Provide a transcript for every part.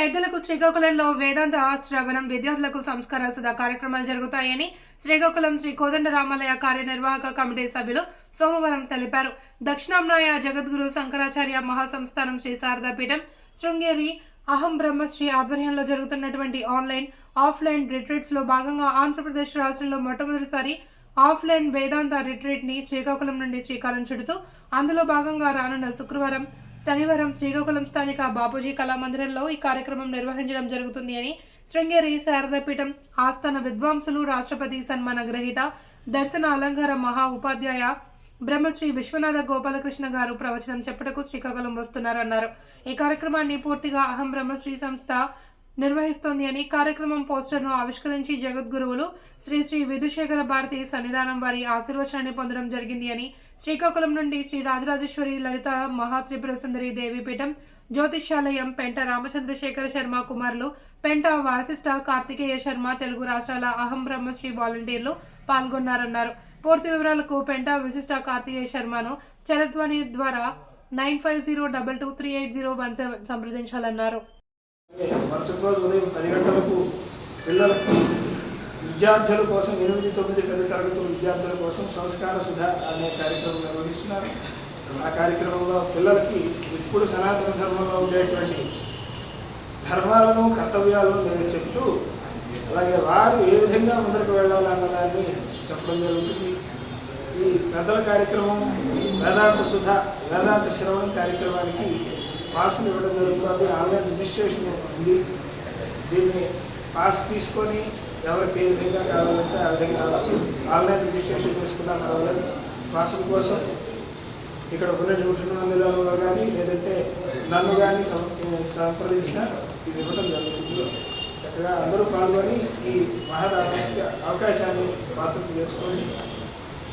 పెద్దలకు శ్రీకాకుళంలో వేదాంత శ్రవణం విద్యార్థులకు సంస్కార సదా కార్యక్రమాలు జరుగుతాయని శ్రీకాకుళం శ్రీ కోదండరామాలయ కార్యనిర్వాహక కమిటీ సభ్యులు సోమవారం తెలిపారు. దక్షిణాంనాయ జగద్గురు శంకరాచార్య మహాసంస్థానం శ్రీ శారదాపీఠం శృంగేరి అహం బ్రహ్మశ్రీ ఆధ్వర్యంలో జరుగుతున్నటువంటి ఆన్లైన్ ఆఫ్లైన్ రిట్రీట్స్లో భాగంగా ఆంధ్రప్రదేశ్ రాష్ట్రంలో మొట్టమొదటిసారి ఆఫ్లైన్ వేదాంత రిట్రీట్ని శ్రీకాకుళం నుండి శ్రీకారం చుడుతూ అందులో భాగంగా రానున్న శుక్రవారం శనివారం శ్రీకాకుళం స్థానిక బాపూజీ కళామందిరంలో ఈ కార్యక్రమం నిర్వహించడం జరుగుతుంది అని శృంగేరి శారదాపీఠం ఆస్థాన విద్వాంసులు రాష్ట్రపతి సన్మాన గ్రహీత దర్శన అలంకార మహా ఉపాధ్యాయ బ్రహ్మశ్రీ విశ్వనాథ గోపాలకృష్ణ గారు ప్రవచనం చెప్పుటకు శ్రీకాకుళం వస్తున్నారన్నారు. ఈ కార్యక్రమాన్ని పూర్తిగా అహం బ్రహ్మశ్రీ సంస్థ నిర్వహిస్తోంది అని కార్యక్రమం పోస్టర్ను ఆవిష్కరించి జగద్గురువులు శ్రీ శ్రీ విధుశేఖర భారతి సన్నిధానం వారి ఆశీర్వచనాన్ని పొందడం జరిగింది అని శ్రీకాకుళం నుండి శ్రీ రాజరాజేశ్వరి లలిత మహాత్రిపుర సుందరి దేవీపీఠం జ్యోతిష్యాలయం పెంట రామచంద్రశేఖర శర్మ కుమారులు పెంట వాసిష్ట కార్తికేయ శర్మ తెలుగు రాష్ట్రాల అహం బ్రహ్మశ్రీ వాలంటీర్లు పాల్గొన్నారన్నారు. పూర్తి వివరాలకు పెంట విశిష్ట కార్తికేయ శర్మను చరధ్వని ద్వారా nine five zero double two three eight zero one seven సంప్రదించాలన్నారు. మరుసటి రోజు ఉదయం పది గంటలకు పిల్లలకు విద్యార్థుల కోసం ఎనిమిది తొమ్మిది పది తరగతుల విద్యార్థుల కోసం సంస్కార సుధ అనే కార్యక్రమం నిర్వహిస్తున్నారు. ఆ కార్యక్రమంలో పిల్లలకి ఇప్పుడు సనాతన ధర్మంలో ఉండేటువంటి ధర్మాలను కర్తవ్యాలను నేను చెప్తూ అలాగే వారు ఏ విధంగా ముందరకు వెళ్ళాలన్న దాన్ని చెప్పడం జరుగుతుంది. ఈ పెద్దల కార్యక్రమం వేదాంత సుధ వేదాంత శ్రవణం కార్యక్రమానికి పాస్ని ఇవ్వడం జరుగుతుంది. ఆన్లైన్ రిజిస్ట్రేషన్ ఉంది దీన్ని పాస్ తీసుకొని ఎవరికి ఏ విధంగా కావాలంటే ఆ విధంగా వచ్చి ఆన్లైన్ రిజిస్ట్రేషన్ చేసుకున్నా కావాలని పాసుల కోసం ఇక్కడ ఉన్నటువంటి మందిరాలలో కానీ లేదంటే నన్ను కానీ సంప్రదించిన ఇది ఇవ్వడం జరుగుతుంది. చక్కగా అందరూ పాల్గొని ఈ మహదావస్య అవకాశాన్ని పాత్ర చేసుకోండి.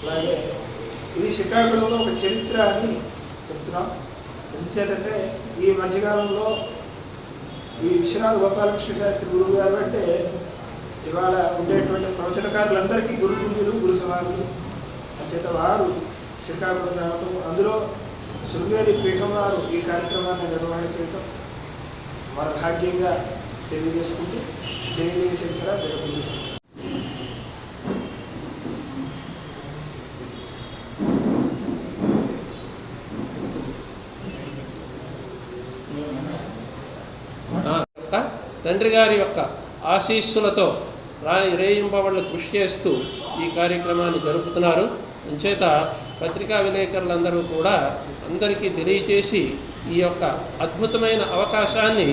అలాగే ఇది శ్రీకాకుళంలో ఒక చరిత్ర అని చెప్తున్నాం. ఎందుచేతంటే ఈ మధ్యకాలంలో ఈ విశ్వనాథ గోపాలకృష్ణ శాస్త్రి గురువు గారు అంటే ఇవాళ ఉండేటువంటి ప్రవచనకారులందరికీ గురుతుండులు గురు సమానులు అంచేత వారు శ్రీకాకుళం రావటం అందులో శృంగేరి పీఠం వారు ఈ కార్యక్రమాన్ని నిర్వహణ చేయటం మన భాగ్యంగా తెలియజేసుకుంటూ జయ జయ శంకర జగపతి శంకర యొక్క తండ్రి గారి యొక్క ఆశీస్సులతో రా రేయింపవాళ్ళు కృషి చేస్తూ ఈ కార్యక్రమాన్ని జరుపుతున్నారు. అంచేత పత్రికా విలేకరులందరూ కూడా అందరికీ తెలియచేసి ఈ యొక్క అద్భుతమైన అవకాశాన్ని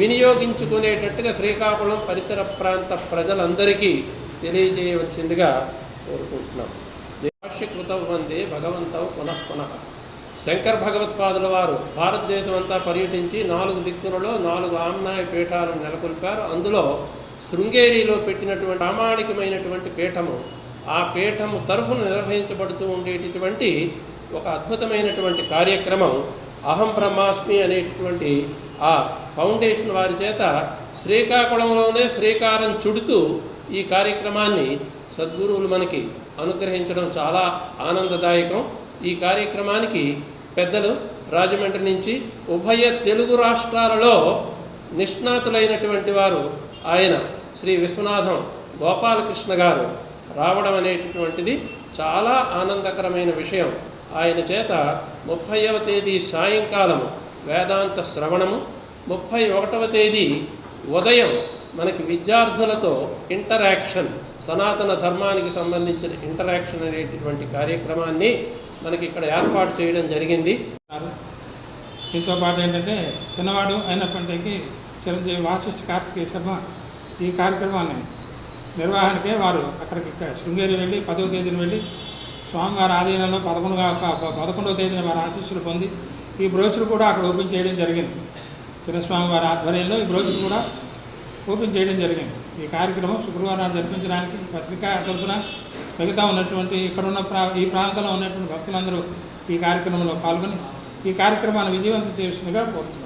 వినియోగించుకునేటట్టుగా శ్రీకాకుళం పరిసర ప్రాంత ప్రజలందరికీ తెలియజేయవలసిందిగా కోరుకుంటున్నాం. భాష్యకృతం వందే భగవంతం పునః పునః. శంకర్ భగవత్పాదుల వారు భారతదేశం అంతా పర్యటించి నాలుగు దిక్కులలో నాలుగు ఆమ్నాయ పీఠాలను నెలకొల్పారు. అందులో శృంగేరిలో పెట్టినటువంటి ప్రామాణికమైనటువంటి పీఠము ఆ పీఠము తరఫున నిర్వహించబడుతూ ఉండేటటువంటి ఒక అద్భుతమైనటువంటి కార్యక్రమం. అహం బ్రహ్మాస్మి అనేటువంటి ఆ ఫౌండేషన్ వారి చేత శ్రీకాకుళంలోనే శ్రీకారం చుడుతూ ఈ కార్యక్రమాన్ని సద్గురువులు మనకి అనుగ్రహించడం చాలా ఆనందదాయకం. ఈ కార్యక్రమానికి పెద్దలు రాజమండ్రి నుంచి ఉభయ తెలుగు రాష్ట్రాలలో నిష్ణాతులైనటువంటి వారు ఆయన శ్రీ విశ్వనాథం గోపాలకృష్ణ గారు రావడం అనేటటువంటిది చాలా ఆనందకరమైన విషయం. ఆయన చేత ముప్పైవ తేదీ సాయంకాలము వేదాంత శ్రవణము ముప్పై ఒకటవ తేదీ ఉదయం మనకి విద్యార్థులతో ఇంటరాక్షన్ సనాతన ధర్మానికి సంబంధించిన ఇంటరాక్షన్ అనేటటువంటి కార్యక్రమాన్ని మనకి ఇక్కడ ఏర్పాటు చేయడం జరిగింది. దీంతో పాటు ఏంటంటే చిన్నవాడు అయినప్పటికీ చిరంజీవి వాసిష్ఠ కార్తికేయ శర్మ ఈ కార్యక్రమాన్ని నిర్వహణకే వారు అక్కడికి శృంగేరి వెళ్ళి పదవ తేదీన వెళ్ళి స్వామివారి ఆధీనంలో పదకొండుగా పదకొండవ తేదీన వారి ఆశీస్సులు పొంది ఈ బ్రోచర్ కూడా అక్కడ ఓపెన్ చేయడం జరిగింది. చిన్నస్వామి వారి ఆధ్వర్యంలో ఈ బ్రోచర్ కూడా ఓపెన్ చేయడం జరిగింది. ఈ కార్యక్రమం శుక్రవారం జరిపించడానికి పత్రికా తరఫున మిగతా ఉన్నటువంటి ఇక్కడ ఉన్న ప్రా ఈ ప్రాంతంలో ఉన్నటువంటి భక్తులందరూ ఈ కార్యక్రమంలో పాల్గొని ఈ కార్యక్రమాన్ని విజయవంతం చేసినగా కోరుతున్నాను